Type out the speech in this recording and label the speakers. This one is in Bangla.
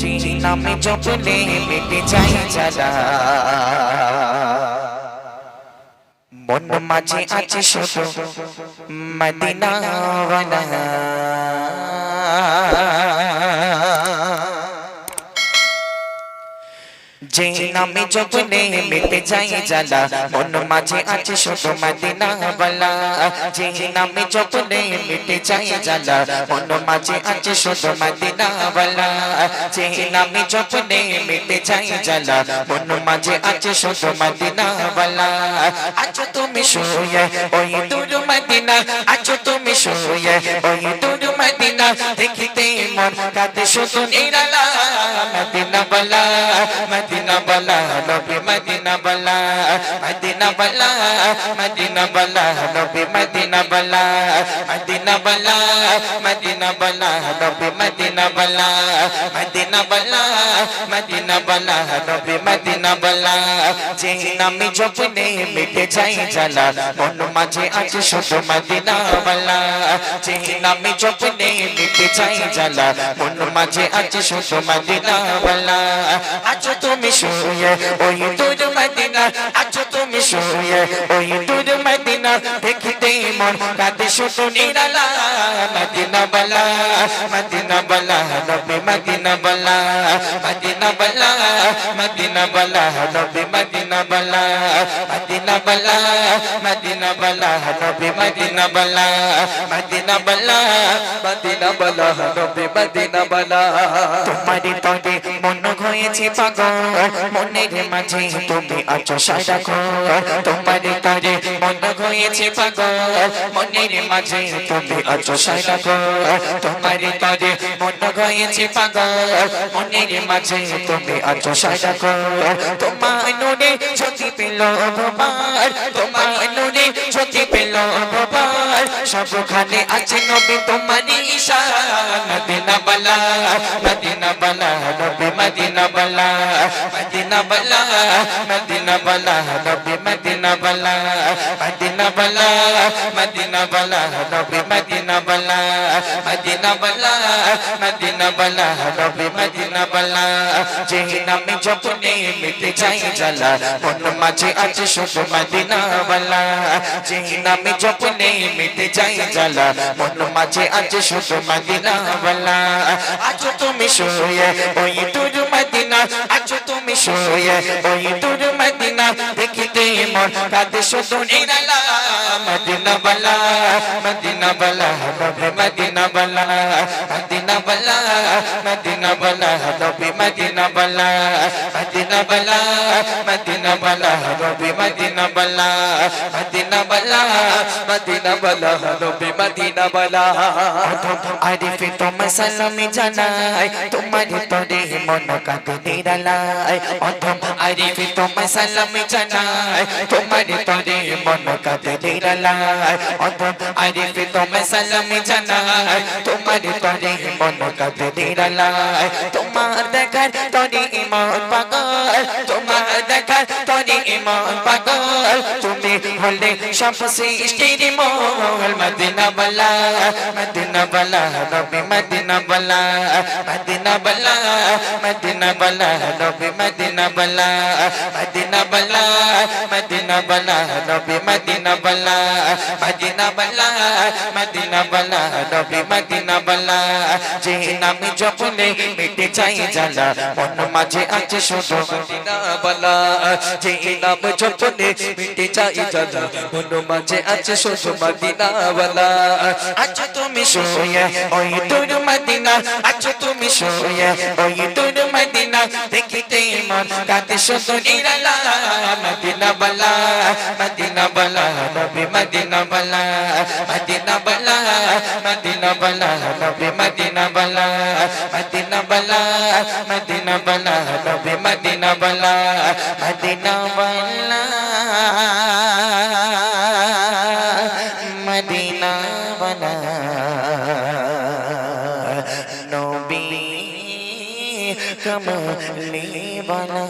Speaker 1: যে নামে জপলে মেটে যাই জ্বালা মন মাঝে আছে শুধু মদিনাওয়ালা। যে নামে জপলে মিটে যায় জ্বালা, মন মাঝে আছে শুধু মদিনাওয়ালা যে নামে জপলে মিটে যায় জ্বালা, মন মাঝে আছে শুধু মদিনাওয়ালা যে নামে জপলে মিটে যায় জ্বালা, মন মাঝে আছে শুধু মদিনাওয়ালা আছো তুমি শুয়ে, ওই দূর মদিনা আছো তুমি শুয়ে, ওই দূর মদিনা দেখিতে মন কাতে শুধু নিরালা। মদিনা বলা মদিনা বলা নবী মদিনা বলা। মদিনা বলা মদিনা বলা নবী মদিনা বলা মদিনা বলা মদিনা বলা নবী মদিনা বলা মদিনা বলা মদিনা বলা নবী মদিনা বলা যে নামে জপনে মিটে যায় জ্বালা, মন মাঝে আছে শুধু মদিনা বলা যে নামে জপনে মিটে যায় জ্বালা তুমি শুয়ে ওই দূর মদিনা শুয়ে ওই দূর মদিনা, দেখিতে মন কাঁদে শুধু নিরালা। মদিনা বলা মদিনা বলা, নবী মদিনা বলা। মদিনা বলা মদিনা বলা, নবী মদিনা বলা। মদিনা বলা মদিনা বলা, নবী মদিনা বলা। মদিনা বলা মদিনা বলা, নবী মদিনা বলা। তোমারই তরে মন হয়েছে পাগল, মনের মাঝে তুমি আছো সারাখো তোমারই তরে মন হয়েছে পাগল, মনের মাঝে তুমি আছো সারাখো তোমারই তরে মন হয়েছে পাগল, মনের মাঝে তুমি আছো সারাখো তোমার নুনে জ্যোতি পেল ভোপার তোমার নুনে জ্যোতি পেল ভোপার সবখানে আছে নবী তোমারই ইশারা মদিনা বলা মদিনা বলা নবী মদিনা বলা মদিনা বলা মদিনা বলা নবী মদিনা বলা মদিনা বলা মদিনা বলা নবী মদিনা বলা মদিনা বলা মদিনা বলা নবী মদিনা বলা যে নামে জপনে মিটে যায় জ্বালা মন মাঝে আছে শুধু মদিনা বলা যে নামে জপনে মিটে যায় জ্বালা, মন মাঝে আছে শুধু মদিনা বলা। আছো তুমি শুয়ে, ওই দূর মদিনা আছো তুমি শুয়ে, ওই দূর মদিনা, দেখিতে মন কাঁদে শুধু নিরালা মদিনা বলা মদিনা বলা মদিনা বলা মদিনা বলা। বলা মদিনা বলা মদিনা বলা নবী মদিনা বলা মদিনা বলা মদিনা বলা নবী মদিনা বলা আরিফে তোমার সালামি জানাই তোমার তরে মন কাঁদে নিরালাই অধম আরিফে তোমার সালামি জানাই তোমার তরে মন কাঁদে নিরালাই অধম আরিফে তোমার সালামি জানাই তোমার তরে মন কাঁদে নিরালাই তোমার দেখার তরে ইমন পাগল তোমার দেখার তরে ইমন পাগল তুমি হলে সব সৃষ্টির মোল মদিনা বলা মদিনা বলা নবী মদিনা বলা মদিনা বলা মদিনা বলা নবী মদিনা বলা মদিনা বলা মদিনা বলা নবী মদিনা বলা মদিনা বলা মদিনা বলা নবী মদিনা বলা যে নামে জপলে মিটে চাই জ্বালা মন মাঝে আছে শুধু মদিনা বলা, যে নাম জপনে মিটে চাই জ্বালা মন মাঝে আছে শুধু মদিনা আজ তুমি শুয়ে, ওই তোর মদিনা, আজ তুমি শুয়ে, ওই তোর মদিনা দেখিতে মন কাঁদে শুধু নিরালা মদিনা বলা মদিনা বলা নবী মদিনা বলা মদিনা বলা মদিনা বলা নবী মদিনা বলা মদিনা বলা মদিনা कमली बना